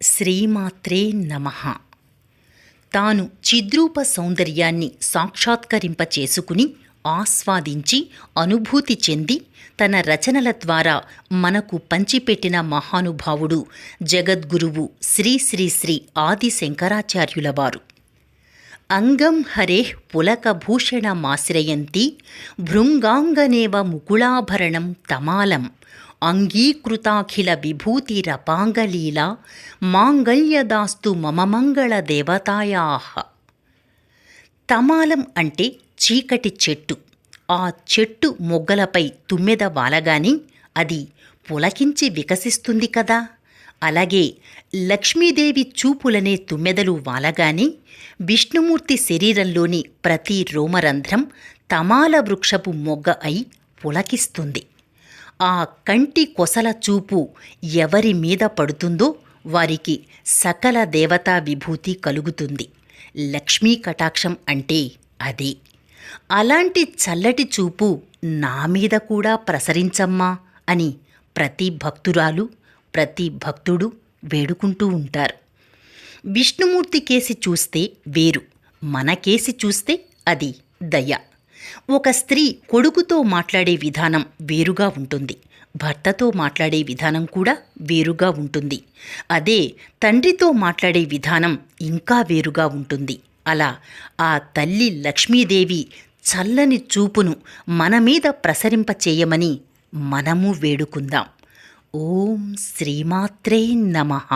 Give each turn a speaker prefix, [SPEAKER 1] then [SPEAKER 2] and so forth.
[SPEAKER 1] శ్రీమాత్రే నమ. తాను చిద్రూప సౌందర్యాన్ని సాక్షాత్కరింప చేసుకుని ఆస్వాదించి అనుభూతి చెంది తన రచనల ద్వారా మనకు పంచిపెట్టిన మహానుభావుడు జగద్గురువు శ్రీ శ్రీ శ్రీ ఆది శంకరాచార్యులవారు అంగం హరే పులకభూషణమాశ్రయంతి భృంగాంగనేవ ముకుళాభరణం తమాలం అంగీకృతాఖిల విభూతిరపాంగలీలా మాంగళ్యదాస్తు మమ మంగళ దేవతాయా. తమాలం అంటే చీకటి చెట్టు. ఆ చెట్టు మొగ్గలపై తుమ్మెద వాలగాని అది పులకించి వికసిస్తుంది కదా. అలాగే లక్ష్మీదేవి చూపులనే తుమ్మెదలు వాలగాని విష్ణుమూర్తి శరీరంలోని ప్రతి రోమరంధ్రం తమాల వృక్షపు మొగ్గ అయి పులకిస్తుంది. ఆ కంటి కొసల చూపు ఎవరి మీద పడుతుందో వారికి సకల దేవతా విభూతి కలుగుతుంది. లక్ష్మీ కటాక్షం అంటే అదే. అలాంటి చల్లటి చూపు నా మీద కూడా ప్రసరించమ్మా అని ప్రతి భక్తురాలు ప్రతి భక్తుడు వేడుకుంటూ ఉంటారు. విష్ణుమూర్తి కేసి చూస్తే వేరు. మన కేసి చూస్తే అది దయ. ఒక స్త్రీ కొడుకుతో మాట్లాడే విధానం వేరుగా ఉంటుంది. భర్తతో మాట్లాడే విధానం కూడా వేరుగా ఉంటుంది. అదే తండ్రితో మాట్లాడే విధానం ఇంకా వేరుగా ఉంటుంది. అలా ఆ తల్లి లక్ష్మీదేవి చల్లని చూపును మన మీద ప్రసరింపచేయమని మనము వేడుకుందాం. ఓం శ్రీమాత్రే నమః.